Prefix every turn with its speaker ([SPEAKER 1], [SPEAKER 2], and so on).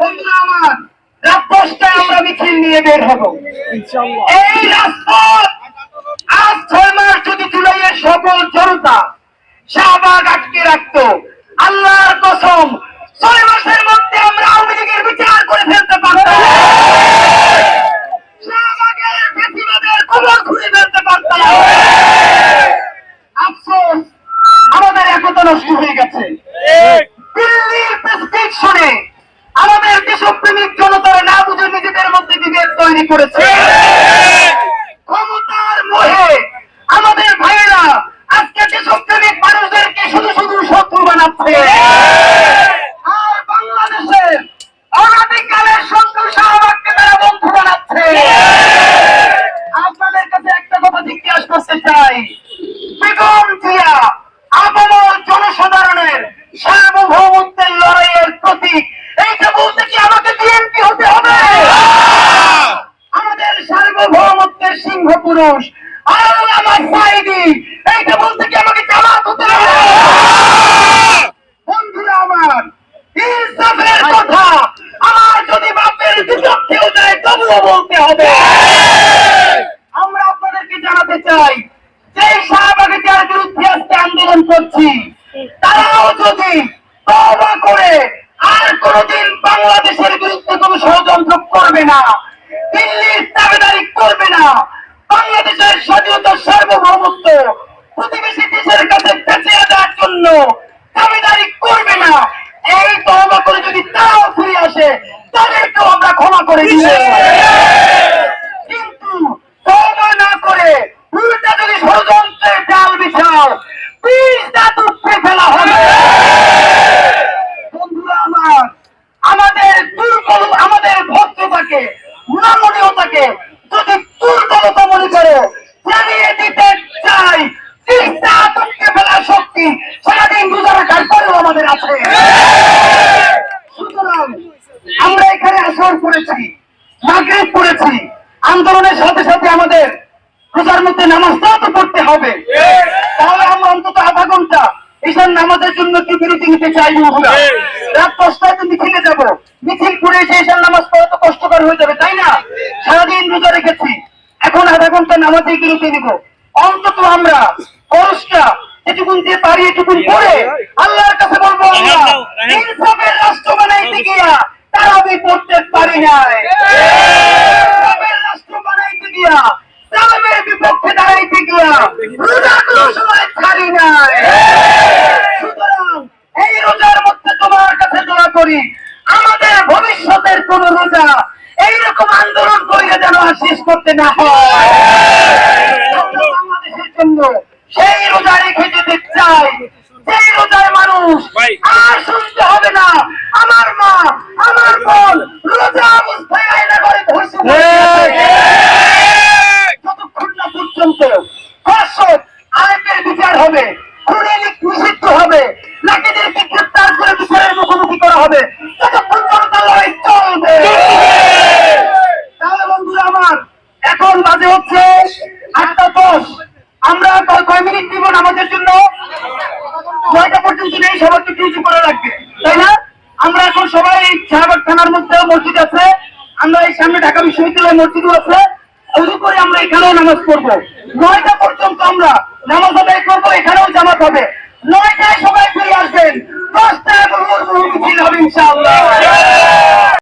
[SPEAKER 1] বন্ধুরা আমার মিছিল নিয়ে বের হব। এই রাজপথ আজ ছয় মাস যদি জুলাইয়ের সকল জনতা শাহবাগ আটকে রাখতো আল্লাহর কসম ছয় মাসের মধ্যে আমরা আওয়ামী লীগের বিচার করে ফেলতে পারতাম। শাহবাগের ফেসিবাদের কোমর খুলে ফেলতে পারতাম। আফসোস আমাদের একতা নষ্ট হয়ে গেছে। দিল্লির প্রেসক্রিপশনে আমাদের তৈরি করেছে। ক্ষমতার মোহে আমাদের ভাইয়েরা আজকে দেশপ্রেমিক মানুষদেরকে শুধু শুধু শত্রু বানাচ্ছে। আর বাংলাদেশের অনাদিকালের শত্রু তারা বন্ধু বানাচ্ছে। আপনাদের কাছে একটা কথা করতে চাই। বেগম জিয়া জনসাধারণের সার্বভৌমত্বের লড়াইয়ের প্রতীক। এইটা বলতে কি আমাকে বিএনপি হতে হবে আমাদের সার্বভৌমত্বের সিংহ পুরুষ আমার এইটা বলতে কি আমাকে হতে হবে। বন্ধুরা আমার, ইনসাফের কথা আমার যদি বাপের যায় তবুও বলতে হবে। আমরা আপনাদেরকে জানাতে চাই যে শাহবাগে যার বিরুদ্ধে আন্দোলন করছি, তারাও যদি তওবা করে, আর কোনদিন বাংলাদেশের বিরুদ্ধে কোন ষড়যন্ত্র করবে না দিল্লির দাবিদারি করবে না বাংলাদেশের স্বাধীনতা সার্বভৌমত্ব প্রতিবেশী দেশের কাছে বেঁচে দেওয়ার জন্য দাবিদারি করবে না এই তওবা করে যদি তারাও ফিরে আসে তাদেরকেও আমরা ক্ষমা করে দিচ্ছি কিন্তু তওবা না করে উল্টা যদি ষড়যন্ত্রের জাল বিছাও বিষ দাঁত উপড়ে ফেলা হবে বন্ধুরা আমার আমাদের দুর্বল আমাদের ভদ্রতাকে নমনীয়তাকে যদি দুর্বলতা মনে করে জানিয়ে দিতে চাই বিষ দাঁত উপড়ে ফেলার শক্তি সারাদিন রোজা রাখার পরেও আমাদের আছে সুতরাং আমরা এখানে আসর করেছি মাগরিব পড়েছি আন্দোলনের সাথে সাথে আমাদের রোজার মধ্যে নামাজটাও তো পড়তে হবে। তাহলে আমরা অন্তত আধা ঘণ্টা ঈশান নামাজের জন্য কি বিরতি নিতে চাই আমরা রাত দশটায় তো মিছিলে যাব। মিছিল করে এসে ঈশান নামাজ পড়া তো কষ্টকর হয়ে যাবে তাই না? সারাদিন রোজা রেখেছি। এখন আধা ঘণ্টা নামাজে বিরতি নিব। অন্তত আমরা খরচটা এটুকুন যে পারি এটুকুন করে আল্লাহর কাছে বলব আল্লাহ ইনসাফের রাষ্ট্র বানাইতে গিয়া তারা পারি নাই রাষ্ট্র বানাইতে গিয়া সালামের বিপক্ষে দাঁড়াইতে গিয়া রোজা কোনো সময় ছাড়ি নাই। সুতরাং এই রোজার মধ্যে তোমার কাছে দোয়া করি আমাদের ভবিষ্যতের কোন রোজা এইরকম আন্দোলন করিয়া যেন আর শেষ করতে না হয়। বাংলাদেশের জন্য সেই রোজা রেখে যেতে চাই। সেই রোজার মানুষ আর শুনতে হবে না। আমার মা আমার বোন রোজা অবস্থায় আয়না করে ধর্ষণ যতক্ষণ না পর্যন্ত ধর্ষক আরেকের বিচার হবে আমার নয়টা পর্যন্ত ডিউটি করা লাগবে, তাই না? আমরা এখন সবাই থানার মসজিদ আছে। আমরা এই সামনে ঢাকা মসজিদও আছে। করে আমরা নামাজ পড়ব। নয়টা পর্যন্ত আমরা নামাজ আদায় করব এখানেও জামাত হবে। নয়টায় সবাই ফিরে আসবেন। দশটায় হবে ইনশাআল্লাহ।